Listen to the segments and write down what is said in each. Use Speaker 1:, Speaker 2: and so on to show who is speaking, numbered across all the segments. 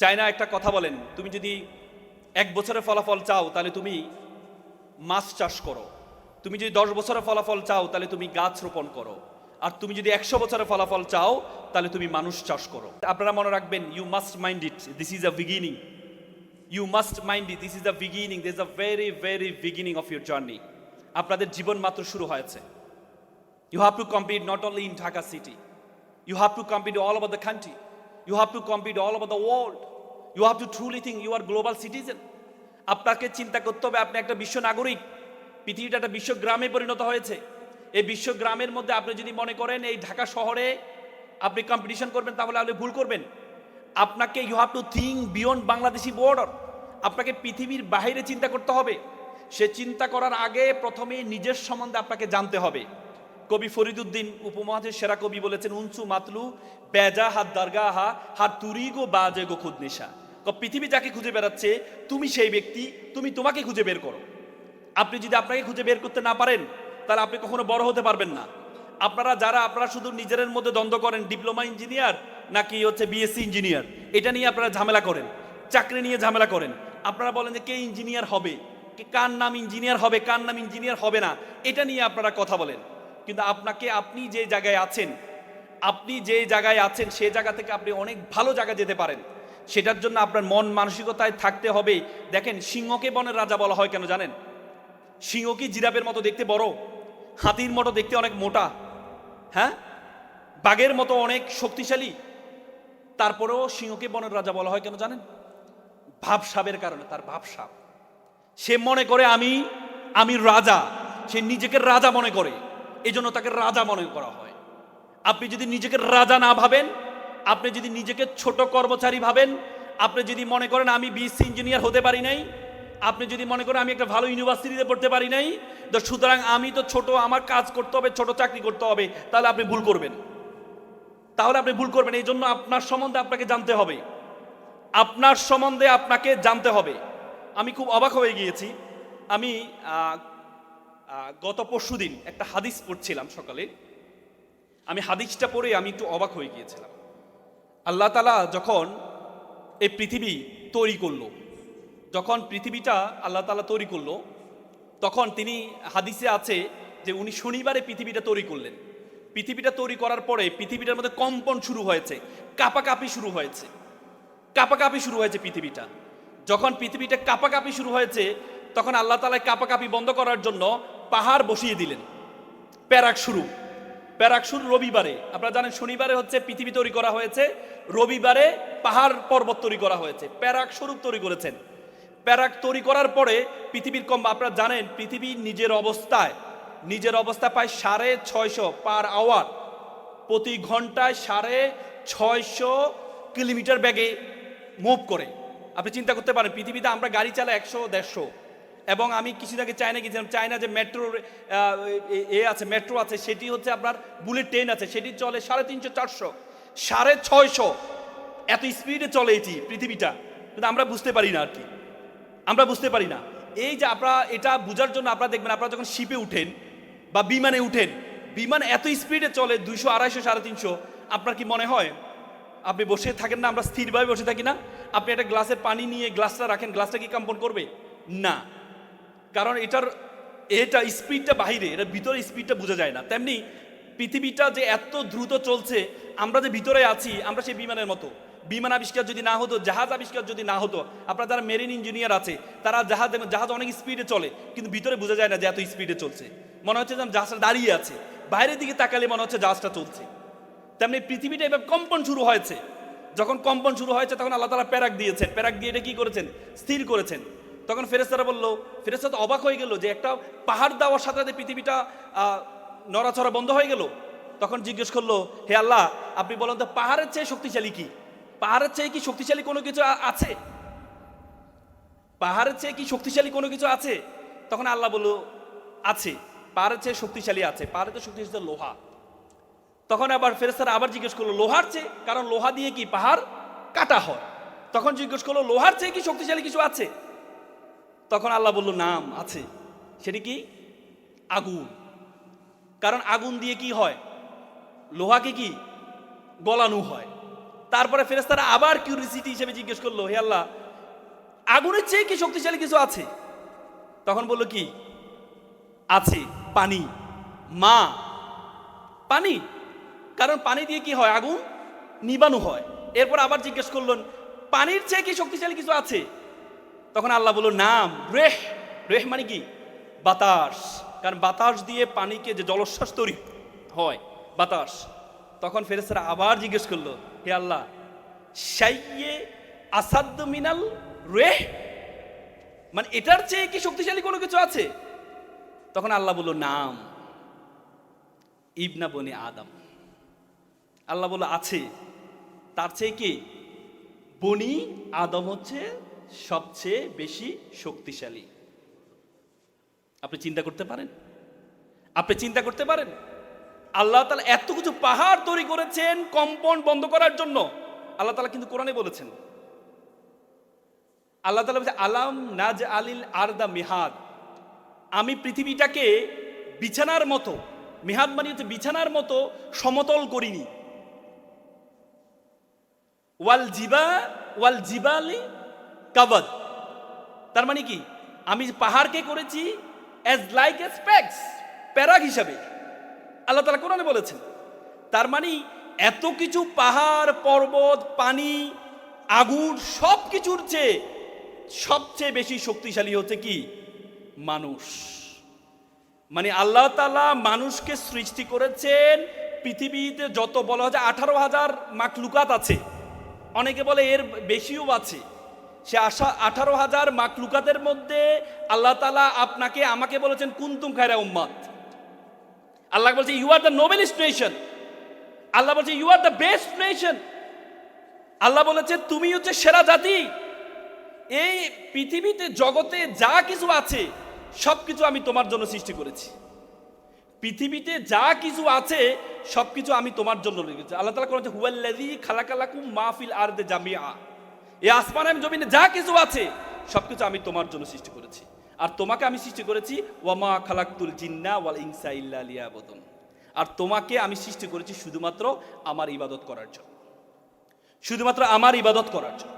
Speaker 1: China একটা কথা বলেন, তুমি যদি এক বছরের ফলাফল চাও, তাহলে তুমি মাছ চাষ করো তুমি যদি দশ বছরের ফলাফল চাও, তাহলে তুমি গাছ রোপণ করো আর তুমি যদি একশো বছরের ফলাফল চাও, তাহলে তুমি মানুষ চাষ করো আপনারা মনে রাখবেন you must mind it this is a beginning you must mind it this is a beginning this a very very beginning of your journey আপনাদের জীবন মাত্র শুরু হয়েছে you have to compete not only in Dhaka city. You have to compete all over the country. You have to compete all over the world. You have to truly think you are global citizen আপনাকে চিন্তা করতে হবে, আপনি একটা বিশ্ব নাগরিক। পৃথিবীটা একটা বিশ্ব গ্রামে পরিণত হয়েছে। এই বিশ্ব গ্রামের মধ্যে আপনি যদি মনে করেন এই ঢাকা শহরে আপনি কম্পিটিশন করবেন, তাহলে আপনি ভুল করবেন। আপনাকে you have to think beyond Bangladeshi border আপনাকে পৃথিবীর বাইরে চিন্তা করতে হবে। সে চিন্তা করার আগে প্রথমে নিজের সম্বন্ধে আপনাকে জানতে হবে। কবি ফরিদুদ্দিন উপমহাদেশের সেরা কবি বলেছেন, উনসু মাতলু, বেজা হাত দারগা হা হাত তুরি গো বাজে গো খুদ নিশা ক পৃথিবী যাকে খুঁজে বেড়াচ্ছে, তুমি সেই ব্যক্তি, তুমি তোমাকে খুঁজে বের করো। আপনি যদি আপনাকে খুঁজে বের করতে না পারেন, তাহলে আপনি কখনো বড় হতে পারবেন না। আপনারা যারা, আপনারা শুধু নিজের মধ্যে দ্বন্দ্ব করেন, ডিপ্লোমা ইঞ্জিনিয়ার নাকি হচ্ছে বিএসসি ইঞ্জিনিয়ার, এটা নিয়ে আপনারা ঝামেলা করেন, চাকরি নিয়ে ঝামেলা করেন। আপনারা বলেন যে কে ইঞ্জিনিয়ার হবে, কে কার নাম ইঞ্জিনিয়ার হবে, কার নাম ইঞ্জিনিয়ার হবে না, এটা নিয়ে আপনারা কথা বলেন। কিন্তু আপনাকে, আপনি যে জায়গায় আছেন, আপনি যে জায়গায় আছেন, সে জায়গা থেকে আপনি অনেক ভালো জায়গায় যেতে পারেন। সেটার জন্য আপনার মন মানসিকতায় থাকতে হবে। দেখেন, সিংহকে বনের রাজা বলা হয় কেন জানেন? সিংহ কি জিরাফের মতো দেখতে বড়? হাতির মতো দেখতে অনেক মোটা। হ্যাঁ? বাঘের মতো অনেক শক্তিশালী। তারপরেও সিংহকে বনের রাজা বলা হয় কেন জানেন? ভাবসাবের কারণে, তার ভাবসাব সে মনে করে, আমি আমি রাজা। সে নিজেকে রাজা মনে করে। এই জন্য তাকে রাজা মনে করা হয়। আপনি যদি নিজেকে রাজা না ভাবেন আপনি যদি নিজেকে ছোট কর্মচারী ভাবেন, আপনি যদি মনে করেন আমি বিএসসি ইঞ্জিনিয়ার হতে পারি নাই, আপনি যদি মনে করেন আমি একটা ভালো ইউনিভার্সিটিতে পড়তে পারি নাই, তো সুতরাং আমি তো ছোট, আমার কাজ করতে হবে, ছোট চাকরি করতে হবে, তাহলে আপনি ভুল করবেন। তাহলে আপনি ভুল করবেন এই জন্য আপনার সম্বন্ধে আপনাকে জানতে হবে। আপনার সম্বন্ধে আপনাকে জানতে হবে। আমি খুব অবাক হয়ে গিয়েছি। আমি গত পরশু দিন একটা হাদিস পড়ছিলাম সকালে। আমি হাদিসটা পড়ে আমি একটু অবাক হয়ে গিয়েছিলাম। আল্লাহ তালা যখন এই পৃথিবী তৈরি করল, যখন পৃথিবীটা আল্লাহ তালা তৈরি করল, তখন তিনি হাদিসে আছে যে উনি শনিবারে পৃথিবীটা তৈরি করলেন। পৃথিবীটা তৈরি করার পরে পৃথিবীটার মধ্যে কম্পন শুরু হয়েছে, কাপাকাপি শুরু হয়েছে। কাপাকাপি শুরু হয়েছে পৃথিবীটা। যখন পৃথিবীটা কাপাকাপি শুরু হয়েছে, তখন আল্লাহ তালা কাপাকাপি বন্ধ করার জন্য পাহাড় বসিয়ে দিলেন। প্যারাক শুরু। প্যারাক শুরু রবিবারে। আপনারা জানেন শনিবারে হচ্ছে পৃথিবী তৈরি করা হয়েছে। রবিবারে পাহাড় পর্বত তৈরি করা হয়েছে, প্যারাক স্বরূপ তৈরি করেছেন। প্যারাক তৈরি করার পরে পৃথিবীর কম, আপনারা জানেন, পৃথিবী নিজের অবস্থায়, নিজের অবস্থা পায় সাড়ে ছয়শো পার আওয়ার। প্রতি ঘন্টায় সাড়ে ছয়শো কিলোমিটার ব্যাগে মুভ করে। আপনি চিন্তা করতে পারেন, পৃথিবীতে আমরা গাড়ি চালাই একশো, দেড়শো। এবং আমি কিছুদিন আগে চায়না গেছিলাম চায়না যে মেট্রো এ আছে, মেট্রো আছে, সেটি হচ্ছে আপনার বুলেট ট্রেন আছে, সেটি চলে সাড়ে তিনশো, চারশো। সাড়ে ছয়শো। এত স্পিডে চলে এটি পৃথিবীটা। কিন্তু আমরা বুঝতে পারি না আর কি। আমরা বুঝতে পারি না। এই যে আপনারা এটা বোঝার জন্য আপনারা দেখবেন, আপনারা যখন শিপে উঠেন বা বিমানে উঠেন, বিমান এত স্পিডে চলে দুইশো, আড়াইশো, সাড়ে তিনশো, আপনার কি মনে হয়? আপনি বসে থাকেন না, আমরা স্থিরভাবে বসে থাকি না? আপনি একটা গ্লাসের পানি নিয়ে গ্লাসটা রাখেন, গ্লাসটা কি কম্পন করবে? না। কারণ এটার, এটা স্পিডটা বাইরে এটা ভিতরে স্পিডটা বোঝা যায় না। তেমনি পৃথিবীটা যে এত দ্রুত চলছে, আমরা যে ভিতরে আছি, আমরা সেই বিমানের মতো। বিমান আবিষ্কার যদি না হতো, জাহাজ আবিষ্কার যদি না হতো, আপনারা যারা মেরিন ইঞ্জিনিয়ার আছে, তারা জাহাজ জাহাজ অনেক স্পিডে চলে, কিন্তু ভিতরে বোঝা যায় না যে এত স্পিডে চলছে। মনে হচ্ছে যেন জাহাজটা দাঁড়িয়ে আছে। বাইরের দিকে তাকালে মনে হচ্ছে জাহাজটা চলছে। তেমনি পৃথিবীটা এবার কম্পন শুরু হয়েছে। যখন কম্পন শুরু হয়েছে, তখন আল্লাহ তালা প্যারাক দিয়েছেন। প্যারাক দিয়ে এটা কি করেছেন? স্থির করেছেন। তখন ফেরেস্তারা বলল ফেরেস্তা তো অবাক হয়ে গেল যে একটা পাহাড় দেওয়ার সাথে সাথে পৃথিবীটা নড়াচড়া বন্ধ হয়ে গেল। তখন জিজ্ঞেস করল, হে আল্লাহ, আপনি বলেন তো পাহাড়ের চেয়ে শক্তিশালী কি? পাহাড়ের চেয়ে কি শক্তিশালী কোনো কিছু আছে? পাহাড়ের চেয়ে কি শক্তিশালী কোনো কিছু আছে? তখন আল্লাহ বলল, আছে, পাহাড়ের চেয়ে শক্তিশালী আছে। পাহাড়ের চেয়ে শক্তিশালী লোহা। তখন আবার ফেরেস্তারা আবার জিজ্ঞেস করল, লোহার চেয়ে? কারণ লোহা দিয়ে কি পাহাড় কাটা হয়? তখন জিজ্ঞেস করল, লোহার চেয়ে কি শক্তিশালী কিছু আছে? তখন আল্লাহ বলল, নাম আছে। সেটি কি? আগুন। কারণ আগুন দিয়ে কি হয়? লোহাকে কি? গলানো হয়। তারপরে ফেরেস্তারা আবার কিউরিসিটি হিসেবে জিজ্ঞেস করল, হে আল্লাহ, আগুনের চেয়ে কি শক্তিশালী কিছু আছে? তখন বলল, কি? আছে, পানি। মা, পানি। কারণ পানি দিয়ে কি হয়? আগুন নিবানো হয়। এরপর আবার জিজ্ঞেস করলেন পানির চেয়ে কি শক্তিশালী কিছু আছে? তখন আল্লাহ বলল, নাম, রেহ। রেহ মানে কি? বাতাস। কারণ বাতাস দিয়ে পানিকে যে জলশ্বাস তৈরি হয়, বাতাস, তখন ফেরেস্তারা আবার জিজ্ঞেস করল, হে আল্লাহ সাইয়ে আসাদ্দ মিনাল রে মানে এটার চেয়ে কি শক্তিশালী কোনো কিছু আছে? তখন আল্লাহ বলল, নাম, ইবনা বনি আদম। আল্লাহ বলল, আছে, তার চেয়ে কি? বনি আদম হচ্ছে সবচেয়ে বেশি শক্তিশালী। আপনি চিন্তা করতে পারেন? আপনি চিন্তা করতে পারেন? আল্লাহ তালা এত কিছু পাহাড় তৈরি করেছেন কম্পাউন্ড বন্ধ করার জন্য। আল্লাহ তালা কিন্তু কোরআনে বলেছেন। আল্লাহ তালা বলছে, আলাম নাজ আলিল আরদা মেহাদ। আমি পৃথিবীটাকে বিছানার মতো, মেহাদ মানে হচ্ছে বিছানার মতো সমতল করিনি। ওয়াল জিবা, ওয়াল জিবালি কাবাদ। তার মানে কি? আমি পাহাড়কে করেছি অ্যাজ লাইক এ স্প্যাক্স প্যারাগ হিসাবে। আল্লাহ তালা কোরআনে বলেছেন, তার মানে এত কিছু পাহাড়, পর্বত, পানি, আগুন সব কিছুর চেয়ে সবচেয়ে বেশি শক্তিশালী হচ্ছে কি? মানুষ। মানে আল্লাহ তালা মানুষকে সৃষ্টি করেছেন পৃথিবীতে যত বলা হয় আঠারো হাজার মাকলুকাত আছে। অনেকে বলে এর বেশিও আছে। সে আশা আঠারো হাজার মাকলুকাতের মধ্যে আল্লাহ তালা আপনাকে, আমাকে বলেছেন, কুন্তুম খায়রা উম্মাদ আল্লাহ বলছে you are the noblest nation আল্লাহ বলছে you are the best nation আল্লাহ বলেছে, তুমি হচ্ছে সেরা জাতি। এই পৃথিবীতে, জগতে যা কিছু আছে সব কিছু আমি তোমার জন্য সৃষ্টি করেছি। পৃথিবীতে যা কিছু আছে সব কিছু আমি তোমার জন্য রেখেছি। আল্লাহ তালা করেছে হুয়াল্লাদি খালাকালাকুম মাহফিল আর দে জামিয়া এই আসমান আমি জমিনে যা কিছু আছে সব কিছু আমি তোমার জন্য সৃষ্টি করেছি। আর তোমাকে আমি সৃষ্টি করেছি, ওয়ামা খালাকুল জিন্না ওয়াল ইনসা ইল্লা লিয়াবুদুন। আর তোমাকে আমি সৃষ্টি করেছি শুধুমাত্র আমার ইবাদত করার জন্য। শুধুমাত্র আমার ইবাদত করার জন্য।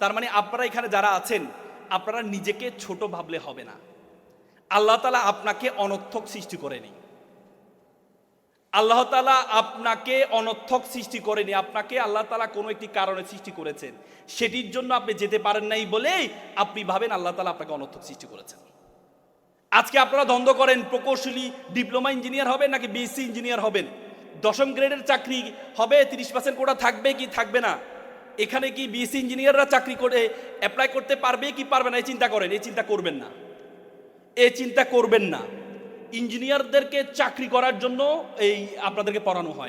Speaker 1: তার মানে আপনারা এখানে যারা আছেন, আপনারা নিজেকে ছোট ভাবলে হবে না। আল্লাহ তালা আপনাকে অনর্থক সৃষ্টি করেনি আল্লাহ তালা আপনাকে অনর্থক সৃষ্টি করেনি, আপনাকে আল্লাহ তালা কোনো একটি কারণে সৃষ্টি করেছেন। সেটির জন্য আপনি যেতে পারেন নাই বলেই আপনি ভাবেন আল্লাহ তালা আপনাকে অনর্থক সৃষ্টি করেছেন। আজকে আপনারা দ্বন্দ্ব করেন, প্রকৌশলী, ডিপ্লোমা ইঞ্জিনিয়ার হবেন নাকি বিএসসি ইঞ্জিনিয়ার হবেন? দশম গ্রেডের চাকরি হবে, তিরিশ পার্সেন্ট কোটা থাকবে কি থাকবে না? এখানে কি বিএসসি ইঞ্জিনিয়াররা চাকরি করে অ্যাপ্লাই করতে পারবে কি পারবে না, এই চিন্তা করেন, এই চিন্তা করবেন না। এ চিন্তা করবেন না। ইঞ্জিনিয়ারদেরকে চাকরি করার জন্য এই আপনাদেরকে পড়ানো হয়